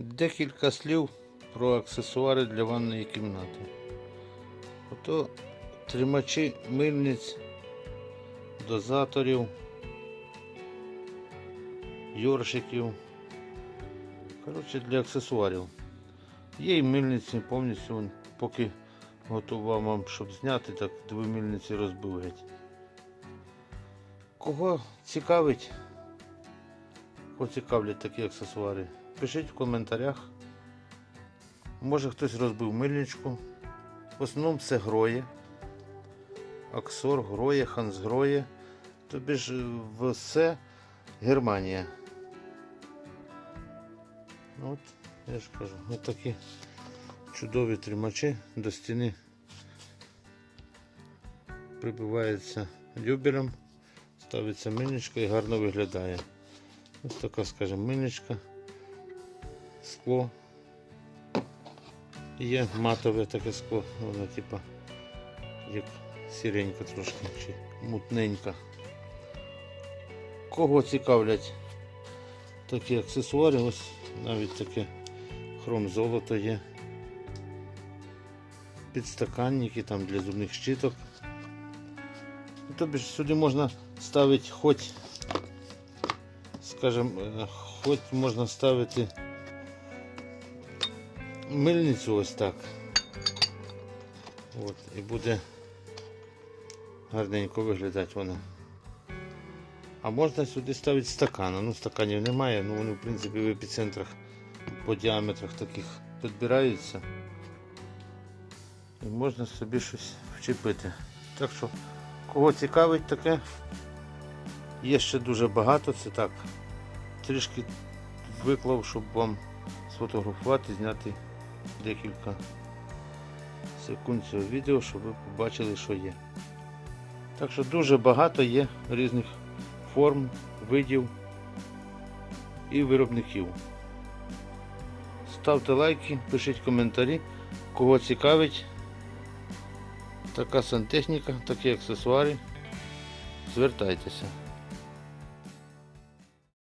Декілька слів про аксесуари для ванної кімнати. Ото тримачі мильниць, дозаторів, йоршиків. Коротше, для аксесуарів. Є і мильниці повністю, поки готував вам, щоб зняти, так дві мильниці розбив геть. Кого цікавить, кого цікавлять такі аксесуари, пишіть в коментарях. Може хтось розбив мильничку. В основному це гроє. Аксор, гроє, ханс гроє. Тобі ж е, все Германія. От, я ж кажу, ось такі чудові тримачі до стіни прибивається дюбелем, ставиться мильничка і гарно виглядає. Ось така, скажімо, мильничка, скло. Є матове таке скло, воно типа як сіренька трошки чи мутненька. Кого цікавлять такі аксесуари, ось навіть таке хром золото є. Підстаканники там для зубних щиток. Тобі ж сюди можна ставити хоч, скажімо, е, хоч можна ставити мильницю ось так. От, і буде гарненько виглядати вона. А можна сюди ставити стакан. Ну, стаканів немає, ну вони в принципі в епіцентрах по діаметрах таких підбираються. І можна собі щось вчепити. Так що, кого цікавить таке, є ще дуже багато, це так. Трішки виклав, щоб вам сфотографувати, зняти декілька секунд цього відео, щоб ви побачили, що є. Так що дуже багато є різних форм, видів і виробників. Ставте лайки, пишіть коментарі, кого цікавить така сантехніка, такі аксесуари. Звертайтеся.